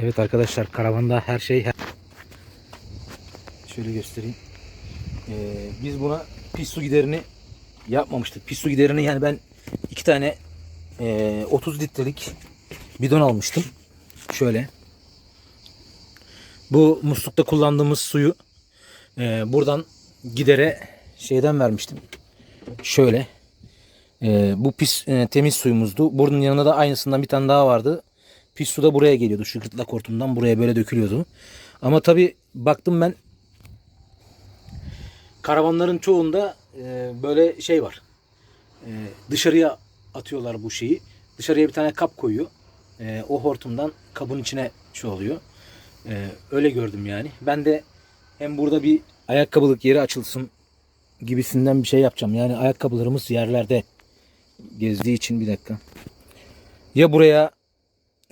Evet arkadaşlar karavanda her şey her... şöyle göstereyim. Ee, biz buna pis su giderini yapmamıştık. Pis su giderini yani ben iki tane ee, 30 litrelik bidon almıştım. Şöyle. Bu muslukta kullandığımız suyu ee, buradan gidere şeyden vermiştim. Şöyle. Ee, bu pis e, temiz suyumuzdu. Bunun yanında da aynısından bir tane daha vardı. Pis su da buraya geliyordu. Şu gırtlak hortumdan buraya böyle dökülüyordu. Ama tabi baktım ben karavanların çoğunda e, böyle şey var. E, dışarıya atıyorlar bu şeyi. Dışarıya bir tane kap koyuyor. E, o hortumdan kabın içine şu oluyor. E, öyle gördüm yani. Ben de hem burada bir ayakkabılık yeri açılsın gibisinden bir şey yapacağım. Yani ayakkabılarımız yerlerde gezdiği için bir dakika. Ya buraya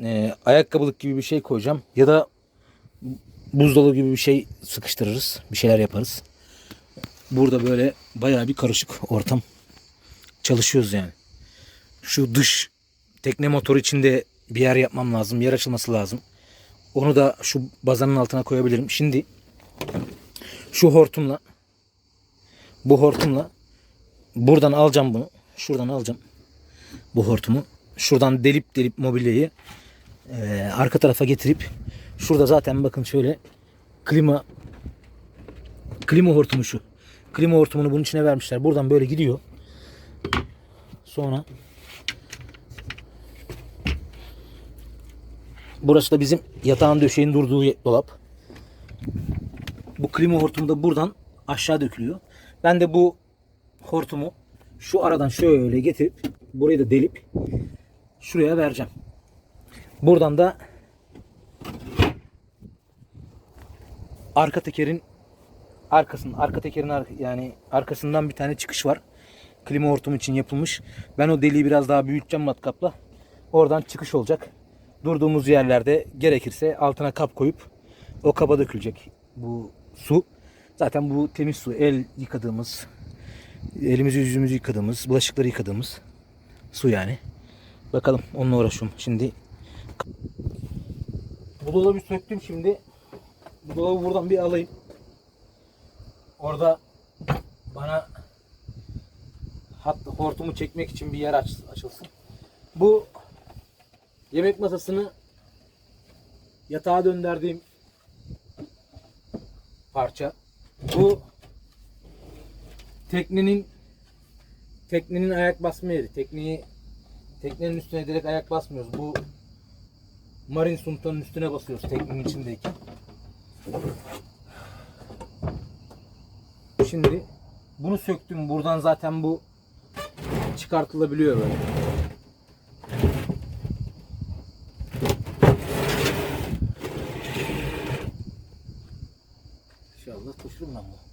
e, ayakkabılık gibi bir şey koyacağım ya da buzdolabı gibi bir şey sıkıştırırız. Bir şeyler yaparız. Burada böyle bayağı bir karışık ortam. Çalışıyoruz yani. Şu dış tekne motoru içinde bir yer yapmam lazım. Yer açılması lazım. Onu da şu bazanın altına koyabilirim. Şimdi şu hortumla bu hortumla buradan alacağım bunu. Şuradan alacağım bu hortumu. Şuradan delip delip mobilyayı eee, arka tarafa getirip şurada zaten bakın şöyle klima klima hortumu şu. Klima hortumunu bunun içine vermişler. Buradan böyle gidiyor. Sonra burası da bizim yatağın döşeğin durduğu dolap. Bu klima hortumu da buradan aşağı dökülüyor. Ben de bu hortumu şu aradan şöyle getirip burayı da delip şuraya vereceğim. Buradan da arka tekerin arkasının arka tekerin yani arkasından bir tane çıkış var. Klima hortumu için yapılmış. Ben o deliği biraz daha büyüteceğim matkapla. Oradan çıkış olacak. Durduğumuz yerlerde gerekirse altına kap koyup o kaba dökülecek bu su. Zaten bu temiz su. El yıkadığımız, elimizi yüzümüzü yıkadığımız, bulaşıkları yıkadığımız su yani. Bakalım onunla uğraşıyorum. Şimdi bu dolabı söktüm şimdi. Bu dolabı buradan bir alayım. Orada bana hat hortumu çekmek için bir yer aç, açılsın. Bu yemek masasını yatağa döndürdüğüm parça. Bu teknenin teknenin ayak basma yeri. Tekneyi teknenin üstüne direkt ayak basmıyoruz. Bu marin suntanın üstüne basıyoruz teknenin içindeyken. Şimdi bunu söktüm. Buradan zaten bu çıkartılabiliyor böyle. İnşallah taşırım ben bunu.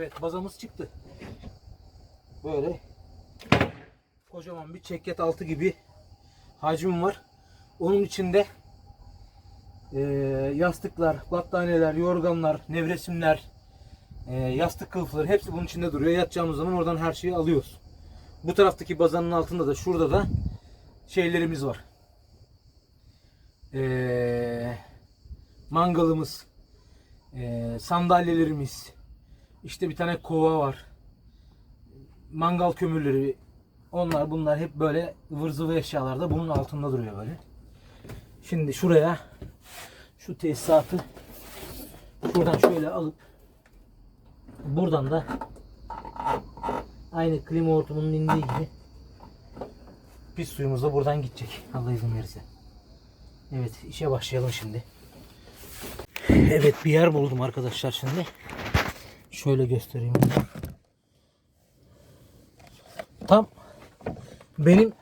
Evet bazamız çıktı. Böyle kocaman bir çeket altı gibi hacim var. Onun içinde eee, yastıklar, battaniyeler, yorganlar, nevresimler, eee, yastık kılıfları hepsi bunun içinde duruyor. Yatacağımız zaman oradan her şeyi alıyoruz. Bu taraftaki bazanın altında da şurada da şeylerimiz var. Eee, mangalımız, eee, sandalyelerimiz, işte bir tane kova var. Mangal kömürleri, onlar bunlar hep böyle ıvır zıvır eşyalarda bunun altında duruyor böyle. Şimdi şuraya şu tesisatı buradan şöyle alıp buradan da aynı klima hortumunun indiği gibi pis suyumuz da buradan gidecek. Allah izin verirse. Evet işe başlayalım şimdi. Evet bir yer buldum arkadaşlar şimdi. Şöyle göstereyim. Tam benim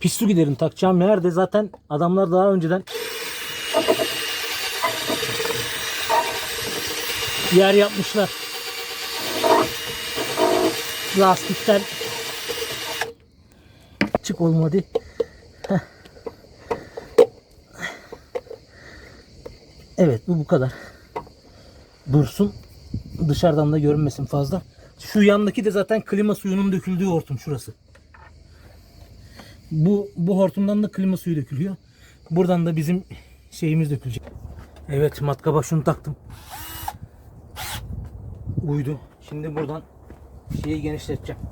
pis su giderim takacağım yerde zaten adamlar daha önceden yer yapmışlar. Lastikten Çık. Heh. Evet bu bu kadar. Dursun. Dışarıdan da görünmesin fazla. Şu yandaki de zaten klima suyunun döküldüğü hortum şurası. Bu bu hortumdan da klima suyu dökülüyor. Buradan da bizim şeyimiz dökülecek. Evet matkaba şunu taktım. Uydu. Şimdi buradan şeyi genişleteceğim.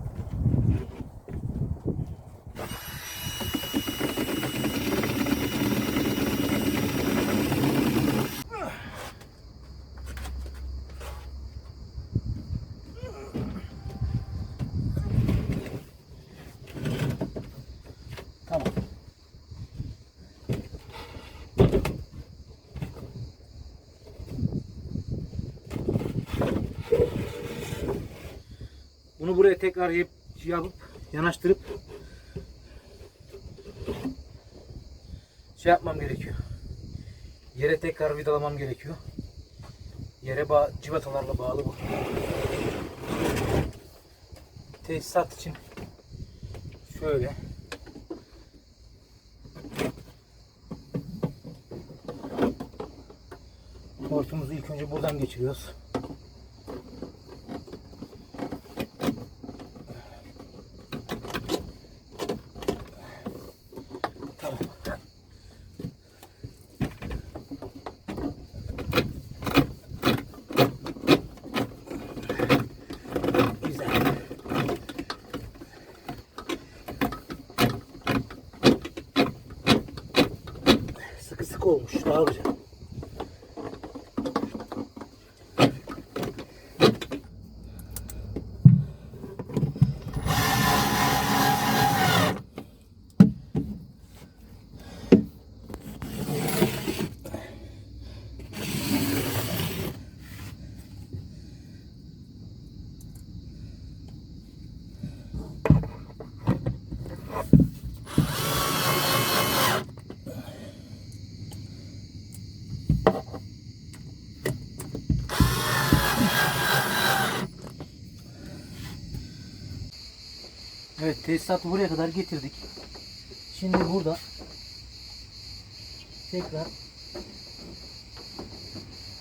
Bunu buraya tekrar yap, yapıp yanaştırıp şey yapmam gerekiyor. Yere tekrar vidalamam gerekiyor. Yere bağ, civatalarla bağlı bu. Tesisat için şöyle Hortumuzu ilk önce buradan geçiriyoruz. Tamam. Güzel. Sıkı sıkı Evet tesisatı buraya kadar getirdik. Şimdi burada tekrar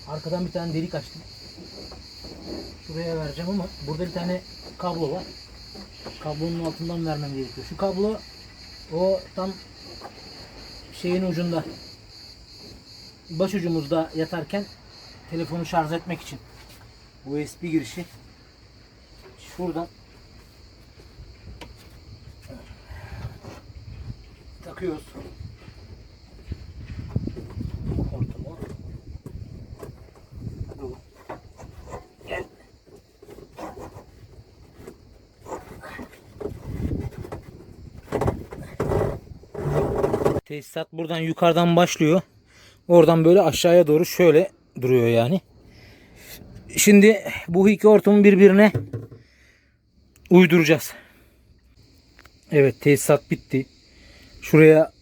arkadan bir tane delik açtım. Şuraya vereceğim ama burada bir tane kablo var. Kablonun altından vermem gerekiyor. Şu kablo o tam şeyin ucunda baş ucumuzda yatarken telefonu şarj etmek için USB girişi şuradan takıyoruz. Hortumu. Dur. Gel. Tesisat buradan yukarıdan başlıyor. Oradan böyle aşağıya doğru şöyle duruyor yani. Şimdi bu iki hortumu birbirine uyduracağız. Evet tesisat bitti. Şuraya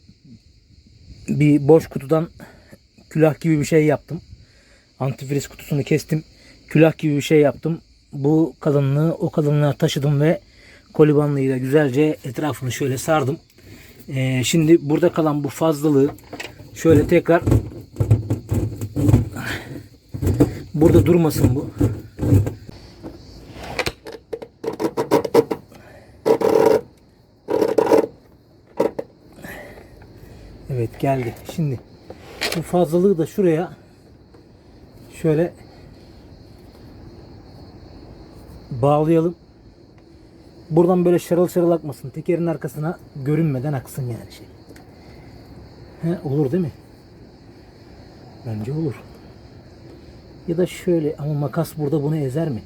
bir boş kutudan külah gibi bir şey yaptım. Antifriz kutusunu kestim. Külah gibi bir şey yaptım. Bu kalınlığı o kalınlığa taşıdım ve kolibanlığıyla güzelce etrafını şöyle sardım. Ee, şimdi burada kalan bu fazlalığı şöyle tekrar burada durmasın bu. Evet geldi. Şimdi bu fazlalığı da şuraya şöyle bağlayalım. Buradan böyle şarıl şarıl akmasın. Tekerin arkasına görünmeden aksın yani şey. He, olur değil mi? Bence olur. Ya da şöyle ama makas burada bunu ezer mi?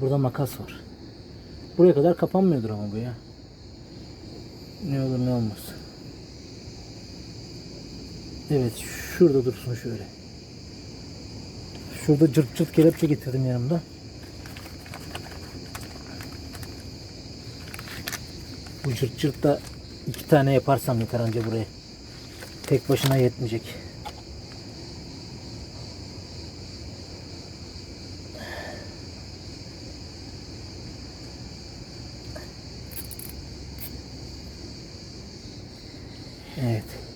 Burada makas var. Buraya kadar kapanmıyordur ama bu ya. Ne olur ne olmaz. Evet şurada dursun şöyle. Şurada cırt cırt kelepçe getirdim yanımda. Bu cırt cırt da iki tane yaparsam yeter anca buraya. Tek başına yetmeyecek. Evet.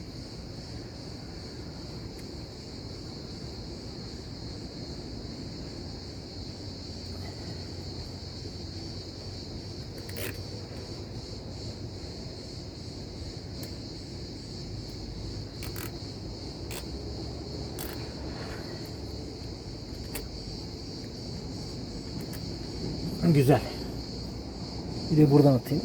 Güzel. Bir de buradan atayım.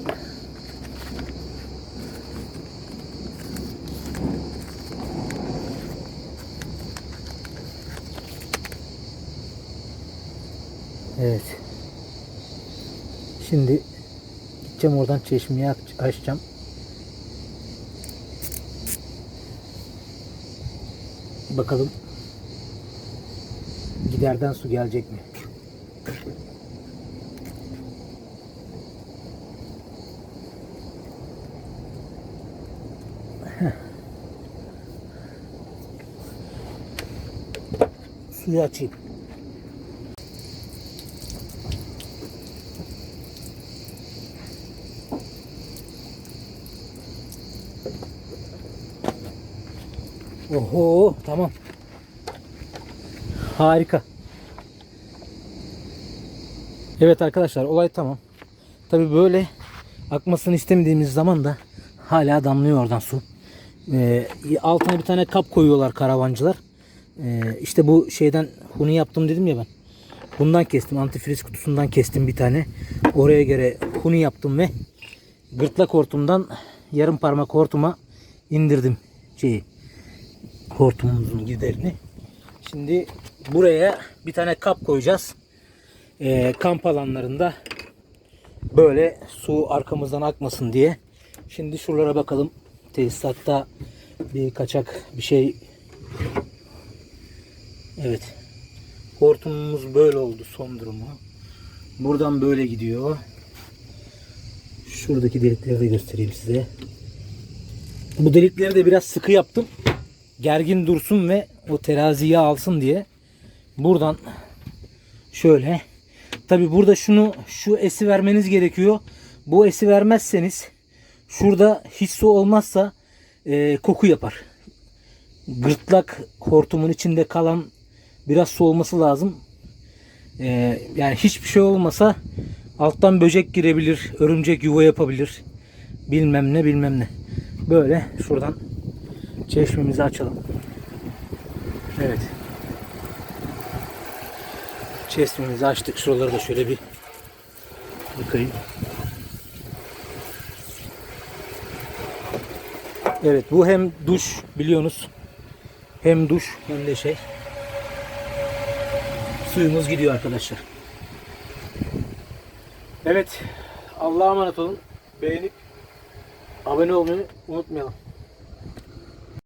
Evet. Şimdi gideceğim oradan çeşmeyi aç- açacağım. Bakalım giderden su gelecek mi? Suyu açayım. Oho tamam. Harika. Evet arkadaşlar olay tamam. Tabi böyle akmasını istemediğimiz zaman da hala damlıyor oradan su. Ee, altına bir tane kap koyuyorlar karavancılar. Ee, işte bu şeyden huni yaptım dedim ya ben. Bundan kestim. Antifriz kutusundan kestim bir tane. Oraya göre huni yaptım ve gırtlak hortumdan yarım parmak hortuma indirdim şeyi hortumumuzun giderini. Şimdi buraya bir tane kap koyacağız. Ee, kamp alanlarında böyle su arkamızdan akmasın diye. Şimdi şuralara bakalım. Tesisatta bir kaçak bir şey. Evet. Hortumumuz böyle oldu son durumu. Buradan böyle gidiyor. Şuradaki delikleri de göstereyim size. Bu delikleri de biraz sıkı yaptım. Gergin dursun ve o teraziyi alsın diye. Buradan şöyle. Tabi burada şunu şu esi vermeniz gerekiyor. Bu esi vermezseniz şurada hiç su olmazsa e, koku yapar. Gırtlak hortumun içinde kalan biraz su olması lazım. E, yani hiçbir şey olmasa alttan böcek girebilir, örümcek yuva yapabilir. Bilmem ne bilmem ne. Böyle şuradan çeşmemizi açalım. Evet. Çeşmemizi açtık. Şuraları da şöyle bir yıkayayım. Evet bu hem duş biliyorsunuz. Hem duş hem de şey. Suyumuz gidiyor arkadaşlar. Evet. Allah'a emanet olun. Beğenip abone olmayı unutmayalım.